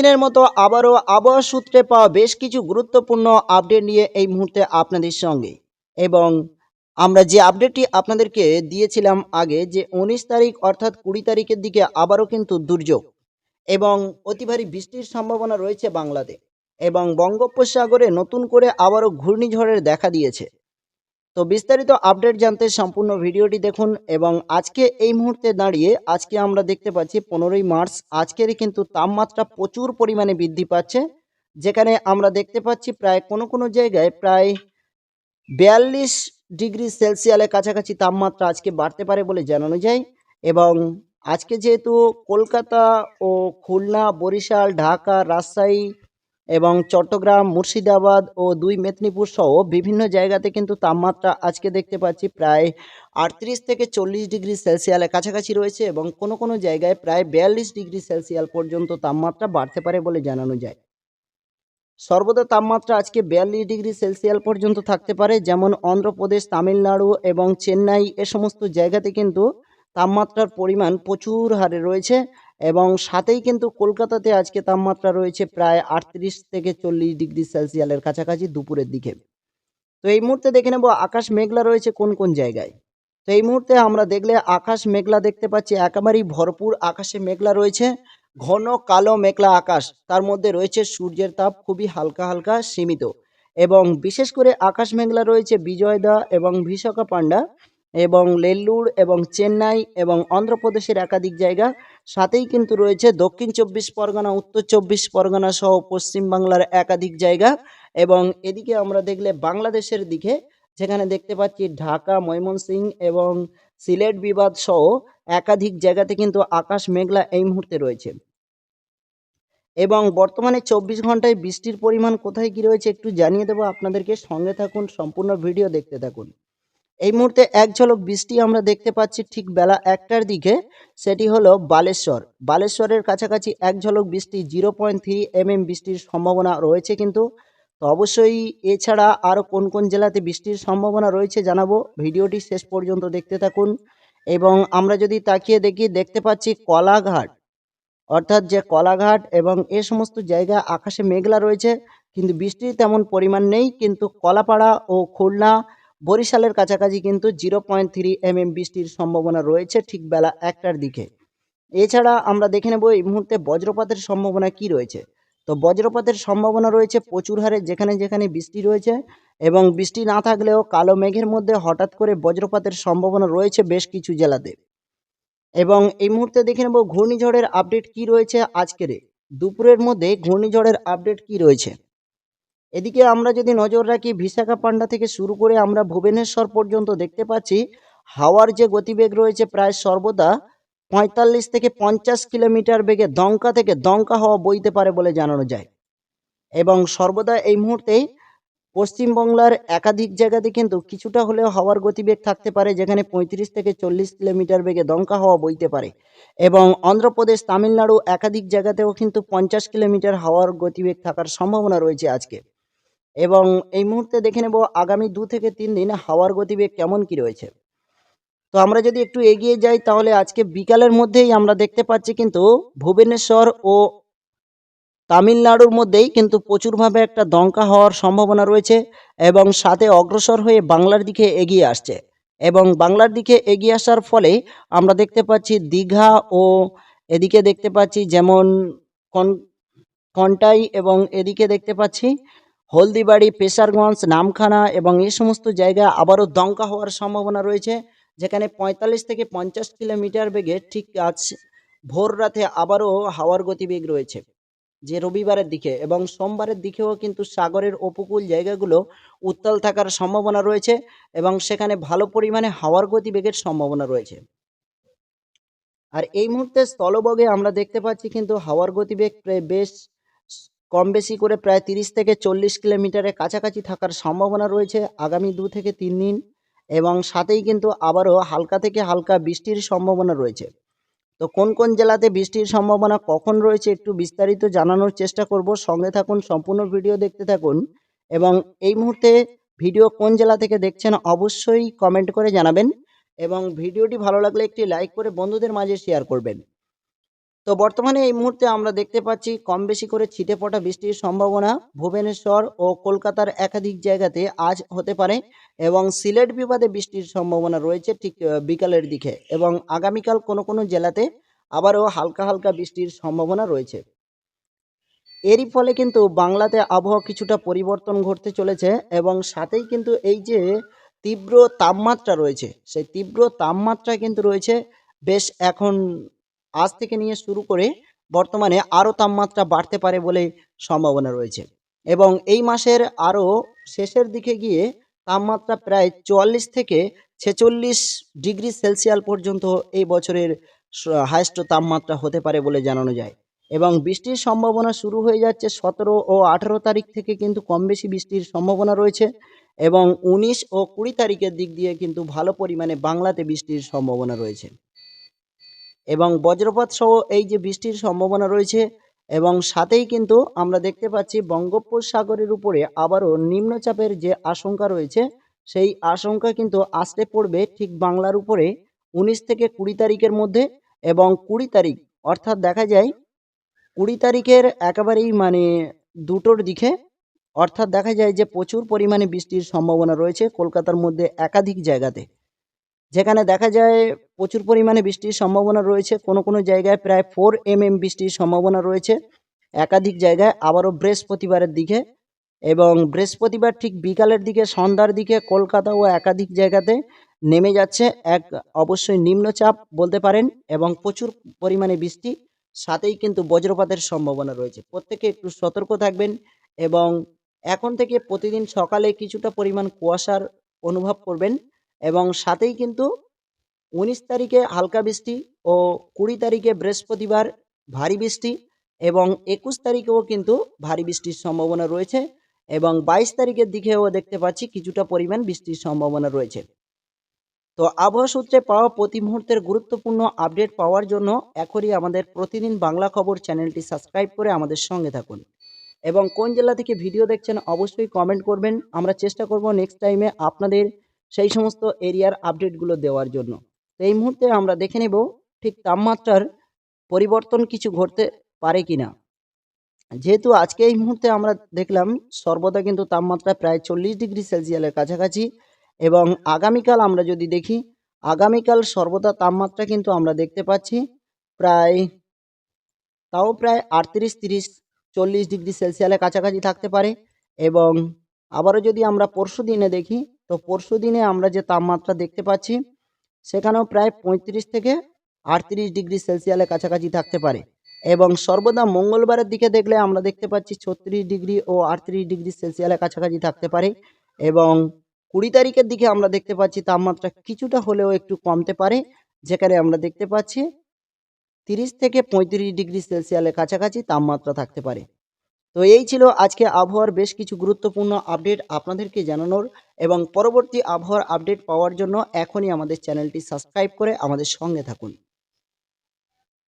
প্রতিদিনের মতো আবারও আবহাওয়া সূত্রে পাওয়া বেশ কিছু গুরুত্বপূর্ণ আপডেট নিয়ে এই মুহূর্তে আপনাদের সঙ্গে। এবং আমরা যে আপডেটটি আপনাদেরকে দিয়েছিলাম আগে যে উনিশ তারিখ অর্থাৎ কুড়ি তারিখের দিকে আবারও কিন্তু দুর্যোগ এবং অতি ভারী বৃষ্টির সম্ভাবনা রয়েছে বাংলাতে এবং বঙ্গোপসাগরে নতুন করে আবারও ঘূর্ণিঝড়ের দেখা দিয়েছে। তো বিস্তারিত আপডেট জানতে সম্পূর্ণ ভিডিওটি দেখুন এবং আজকে এই মুহূর্তে দাঁড়িয়ে আজকে আমরা দেখতে পাচ্ছি পনেরোই মার্চ, আজকেরই কিন্তু তাপমাত্রা প্রচুর পরিমাণে বৃদ্ধি পাচ্ছে। যেখানে আমরা দেখতে পাচ্ছি প্রায় কোনো কোনো জায়গায় প্রায় বিয়াল্লিশ ডিগ্রি সেলসিয়ালের কাছাকাছি তাপমাত্রা আজকে বাড়তে পারে বলে জানানো যায় এবং আজকে যেহেতু কলকাতা ও খুলনা, বরিশাল, ঢাকা, রাজশাহী এবং চট্টগ্রাম, মুর্শিদাবাদ ও দুই মেদিনীপুর সহ বিভিন্ন জায়গাতে কিন্তু তাপমাত্রা আজকে দেখতে পাচ্ছি প্রায় আটত্রিশ থেকে চল্লিশ ডিগ্রি সেলসিয়ালের কাছাকাছি রয়েছে এবং কোনো কোনো জায়গায় প্রায় বিয়াল্লিশ ডিগ্রি সেলসিয়াল পর্যন্ত তাপমাত্রা বাড়তে পারে বলে জানানো যায়। সর্বদা তাপমাত্রা আজকে বিয়াল্লিশ ডিগ্রি সেলসিয়াল পর্যন্ত থাকতে পারে, যেমন অন্ধ্রপ্রদেশ, তামিলনাড়ু এবং চেন্নাই, এ সমস্ত জায়গাতে কিন্তু তাপমাত্রার পরিমাণ প্রচুর হারে রয়েছে। এবং সাথেই কিন্তু কলকাতাতে আজকে তাপমাত্রা রয়েছে প্রায় আটত্রিশ থেকে চল্লিশ ডিগ্রি সেলসিয়ালের কাছাকাছি দুপুরের দিকে। তো এই মুহূর্তে দেখে নেব আকাশ মেঘলা রয়েছে কোন কোন জায়গায়। তো এই মুহূর্তে আমরা দেখলে আকাশ মেঘলা দেখতে পাচ্ছি, একেবারেই ভরপুর আকাশে মেঘলা রয়েছে, ঘন কালো মেঘলা আকাশ। তার মধ্যে রয়েছে সূর্যের তাপ খুবই হালকা হালকা সীমিত। এবং বিশেষ করে আকাশ মেঘলা রয়েছে বিজয়দা এবং বিশাখা পান্ডা এবং নেল্লুর এবং চেন্নাই এবং অন্ধ্রপ্রদেশের একাধিক জায়গা। সাথেই কিন্তু রয়েছে দক্ষিণ চব্বিশ পরগনা, উত্তর চব্বিশ পরগনা সহ পশ্চিমবাংলার একাধিক জায়গা। এবং এদিকে আমরা দেখলে বাংলাদেশের দিকে, যেখানে দেখতে পাচ্ছি ঢাকা ময়মনসিংহ এবং সিলেট বিবাদ সহ একাধিক জায়গাতে কিন্তু আকাশ মেঘলা এই মুহূর্তে রয়েছে। এবং বর্তমানে চব্বিশ ঘন্টায় বৃষ্টির পরিমাণ কোথায় কী রয়েছে একটু জানিয়ে দেবো। আপনাদেরকে সঙ্গে থাকুন, সম্পূর্ণ ভিডিও দেখতে থাকুন। এই মুহূর্তে এক ঝলক বৃষ্টি আমরা দেখতে পাচ্ছি ঠিক বেলা একটার দিকে, সেটি হলো বালেশ্বর। বালেশ্বরের কাছাকাছি এক ঝলক বৃষ্টি, জিরো পয়েন্ট থ্রি এমএম বৃষ্টির সম্ভাবনা রয়েছে কিন্তু। তো অবশ্যই এছাড়া আরও কোন কোন জেলাতে বৃষ্টির সম্ভাবনা রয়েছে জানাব। ভিডিওটি শেষ পর্যন্ত দেখতে থাকুন। এবং আমরা যদি তাকিয়ে দেখি, দেখতে পাচ্ছি কলাঘাট। অর্থাৎ যে কলাঘাট এবং এ সমস্ত জায়গা আকাশে মেঘলা রয়েছে, কিন্তু বৃষ্টির তেমন পরিমাণ নেই। কিন্তু কলাপাড়া ও খুলনা বরিশালের কাছাকাছি কিন্তু জিরো পয়েন্ট থ্রি এমএম বৃষ্টির সম্ভাবনা রয়েছে ঠিক বেলা একটার দিকে। এছাড়া আমরা দেখে নেব এই মুহূর্তে বজ্রপাতের সম্ভাবনা কি রয়েছে। তো বজ্রপাতের সম্ভাবনা রয়েছে প্রচুর হারে যেখানে যেখানে বৃষ্টি রয়েছে এবং বৃষ্টি না থাকলেও কালো মেঘের মধ্যে হঠাৎ করে বজ্রপাতের সম্ভাবনা রয়েছে বেশ কিছু জেলাতে। এবং এই মুহূর্তে দেখে নেব ঘূর্ণিঝড়ের আপডেট কি রয়েছে আজকের দুপুরের মধ্যে ঘূর্ণিঝড়ের আপডেট কি রয়েছে? এদিকে আমরা যদি নজর রাখি বিশাখাপান্ডা থেকে শুরু করে আমরা ভুবনেশ্বর পর্যন্ত দেখতে পাচ্ছি হাওয়ার যে গতিবেগ রয়েছে প্রায় সর্বদা পঁয়তাল্লিশ থেকে পঞ্চাশ কিলোমিটার বেগে দমকা থেকে দমকা হাওয়া বইতে পারে বলে জানানো যায়। এবং সর্বদা এই মুহূর্তেই পশ্চিমবাংলার একাধিক জায়গাতে কিন্তু কিছুটা হলেও হাওয়ার গতিবেগ থাকতে পারে, যেখানে পঁয়ত্রিশ থেকে চল্লিশ কিলোমিটার বেগে দমকা হাওয়া বইতে পারে। এবং অন্ধ্রপ্রদেশ, তামিলনাড়ু একাধিক জায়গাতেও কিন্তু পঞ্চাশ কিলোমিটার হাওয়ার গতিবেগ থাকার সম্ভাবনা রয়েছে আজকে। এবং এই মুহূর্তে দেখে নেব আগামী দু থেকে তিন দিন হাওয়ার গতিবেগ কেমন কি রয়েছে। তো আমরা যদি একটু এগিয়ে যাই, তাহলে আজকে বিকালের মধ্যেই আমরা দেখতে পাচ্ছি কিন্তু ভুবনেশ্বর ও তামিলনাড়ুর মধ্যেই কিন্তু প্রচুরভাবে একটা দমকা হওয়ার সম্ভাবনা রয়েছে এবং সাথে অগ্রসর হয়ে বাংলার দিকে এগিয়ে আসছে এবং বাংলার দিকে এগিয়ে আসার ফলে আমরা দেখতে পাচ্ছি দীঘা ও এদিকে দেখতে পাচ্ছি যেমন কন, কন্টাই এবং এদিকে দেখতে পাচ্ছি হলদিবাড়ি, পেশারগঞ্জ, নামখানা এবং এই সমস্ত জায়গায় আবারও দমকা হওয়ার সম্ভাবনা রয়েছে, যেখানে পঁয়তাল্লিশ থেকে পঞ্চাশ কিলোমিটার বেগে ঠিক আজ ভোর রাতে আবারও হাওয়ার গতিবেগ রয়েছে। যে রবিবারের দিকে এবং সোমবারের দিকেও কিন্তু সাগরের উপকূল জায়গাগুলো উত্তাল থাকার সম্ভাবনা রয়েছে এবং সেখানে ভালো পরিমাণে হাওয়ার গতিবেগের সম্ভাবনা রয়েছে। আর এই মুহূর্তে স্থলবগে আমরা দেখতে পাচ্ছি কিন্তু হাওয়ার গতিবেগ বেশ কম বেশি করে প্রায় তিরিশ থেকে চল্লিশ কিলোমিটারের কাছাকাছি থাকার সম্ভাবনা রয়েছে আগামী দু থেকে তিন দিন এবং সাথেই কিন্তু আবারও হালকা থেকে হালকা বৃষ্টির সম্ভাবনা রয়েছে। তো কোন কোন জেলাতে বৃষ্টির সম্ভাবনা কখন রয়েছে একটু বিস্তারিত জানানোর চেষ্টা করব। সঙ্গে থাকুন, সম্পূর্ণ ভিডিও দেখতে থাকুন এবং এই মুহূর্তে ভিডিও কোন জেলা থেকে দেখছেন অবশ্যই কমেন্ট করে জানাবেন এবং ভিডিওটি ভালো লাগলে একটি লাইক করে বন্ধুদের মাঝে শেয়ার করবেন। তো বর্তমানে এই মুহূর্তে আমরা দেখতে পাচ্ছি কম বেশি করে ছিটে পটা বৃষ্টির সম্ভাবনা ভুবনেশ্বর ও কলকাতার একাধিক জায়গাতে আজ হতে পারে এবং সিলেট বিবাদে বৃষ্টির সম্ভাবনা রয়েছে ঠিক বিকালের দিকে এবং আগামীকাল কোনো কোনো জেলাতে আবারও হালকা হালকা বৃষ্টির সম্ভাবনা রয়েছে। এরই ফলে কিন্তু বাংলাতে আবহাওয়া কিছুটা পরিবর্তন ঘটতে চলেছে এবং সাথেই কিন্তু এই যে তীব্র তাপমাত্রা রয়েছে, সেই তীব্র তাপমাত্রা কিন্তু রয়েছে বেশ এখন আজ থেকে নিয়ে শুরু করে বর্তমানে আরও তাপমাত্রা বাড়তে পারে বলে সম্ভাবনা রয়েছে। এবং এই মাসের আরও শেষের দিকে গিয়ে তাপমাত্রা প্রায় চুয়াল্লিশ থেকে ছেচল্লিশ ডিগ্রি সেলসিয়াস পর্যন্ত এই বছরের হাইস্ট তাপমাত্রা হতে পারে বলে জানানো যায়। এবং বৃষ্টির সম্ভাবনা শুরু হয়ে যাচ্ছে সতেরো ও আঠেরো তারিখ থেকে কিন্তু কম বেশি বৃষ্টির সম্ভাবনা রয়েছে। এবং উনিশ ও কুড়ি তারিখের দিক দিয়ে কিন্তু ভালো পরিমাণে বাংলাতে বৃষ্টির সম্ভাবনা রয়েছে। এবং বজ্রপাত সহ এই যে বৃষ্টির সম্ভাবনা রয়েছে এবং সাথেই কিন্তু আমরা দেখতে পাচ্ছি বঙ্গোপসাগরের উপরে আবারও নিম্নচাপের যে আশঙ্কা রয়েছে, সেই আশঙ্কা কিন্তু আসতে পড়বে ঠিক বাংলার উপরে উনিশ থেকে কুড়ি তারিখের মধ্যে এবং কুড়ি তারিখ, অর্থাৎ দেখা যায় কুড়ি তারিখের একেবারেই মানে দুটোর দিকে, অর্থাৎ দেখা যায় যে প্রচুর পরিমাণে বৃষ্টির সম্ভাবনা রয়েছে কলকাতার মধ্যে একাধিক জায়গাতে। যেখানে দেখা যায় প্রচুর পরিমাণে বৃষ্টির সম্ভাবনা রয়েছে। কোনো কোনো জায়গায় প্রায় ফোর এম এম বৃষ্টির সম্ভাবনা রয়েছে। একাধিক জায়গায় আবারও বৃহস্পতিবারের দিকে এবং বৃহস্পতিবার ঠিক বিকালের দিকে, সন্ধ্যার দিকে কলকাতা ও একাধিক জায়গাতে নেমে যাচ্ছে এক অবশ্যই নিম্নচাপ বলতে পারেন এবং প্রচুর পরিমাণে বৃষ্টি, সাথেই কিন্তু বজ্রপাতের সম্ভাবনা রয়েছে। প্রত্যেকে একটু সতর্ক থাকবেন এবং এখন থেকে প্রতিদিন সকালে কিছুটা পরিমাণ কুয়াশার অনুভব করবেন। এবং সাথেই কিন্তু উনিশ তারিখে হালকা বৃষ্টি ও কুড়ি তারিখে বৃহস্পতিবার ভারী বৃষ্টি এবং একুশ তারিখেও কিন্তু ভারী বৃষ্টির সম্ভাবনা রয়েছে এবং বাইশ তারিখের দিকেও দেখতে পাচ্ছি কিছুটা পরিমাণ বৃষ্টির সম্ভাবনা রয়েছে। তো আবহাওয়া সূত্রে পাওয়া প্রতি মুহূর্তের গুরুত্বপূর্ণ আপডেট পাওয়ার জন্য এখনই আমাদের প্রতিদিন বাংলা খবর চ্যানেলটি সাবস্ক্রাইব করে আমাদের সঙ্গে থাকুন। এবং কোন জেলা থেকে ভিডিও দেখছেন অবশ্যই কমেন্ট করবেন। আমরা চেষ্টা করব নেক্সট টাইমে আপনাদের সেই সমস্ত এরিয়ার আপডেটগুলো দেওয়ার জন্য। তো এই মুহূর্তে আমরা দেখে নেব ঠিক তাপমাত্রার পরিবর্তন কিছু ঘটতে পারে কি না যেহেতু আজকে এই মুহূর্তে আমরা দেখলাম সর্বদা কিন্তু তাপমাত্রা প্রায় চল্লিশ ডিগ্রি সেলসিয়াসের কাছাকাছি এবং আগামীকাল আমরা যদি দেখি, আগামীকাল সর্বদা তাপমাত্রা কিন্তু আমরা দেখতে পাচ্ছি প্রায়, তাও প্রায় আটত্রিশ, তিরিশ, চল্লিশ ডিগ্রি সেলসিয়াসের কাছাকাছি থাকতে পারে এবং আবারও যদি আমরা পরশু দিনে দেখি তো পরশু দিনে আমরা যে তাপমাত্রা দেখতে পাচ্ছি, সেখানেও প্রায় পঁয়ত্রিশ থেকে আটত্রিশ ডিগ্রি সেলসিয়াসের কাছাকাছি থাকতে পারে। এবং সর্বদা মঙ্গলবারের দিকে দেখলে আমরা দেখতে পাচ্ছি ছত্রিশ ডিগ্রি ও আটত্রিশ ডিগ্রি সেলসিয়াসের কাছাকাছি থাকতে পারে এবং কুড়ি তারিখের দিকে আমরা দেখতে পাচ্ছি তাপমাত্রা কিছুটা হলেও একটু কমতে পারে, যেখানে আমরা দেখতে পাচ্ছি তিরিশ থেকে পঁয়ত্রিশ ডিগ্রি সেলসিয়াসের কাছাকাছি তাপমাত্রা থাকতে পারে। তো এই ছিল আজকে আবহাওয়ার বেশ কিছু গুরুত্বপূর্ণ আপডেট আপনাদেরকে জানানোর এবং পরবর্তী আবহাওয়ার আপডেট পাওয়ার জন্য এখনই আমাদের চ্যানেলটি সাবস্ক্রাইব করে আমাদের সঙ্গে থাকুন।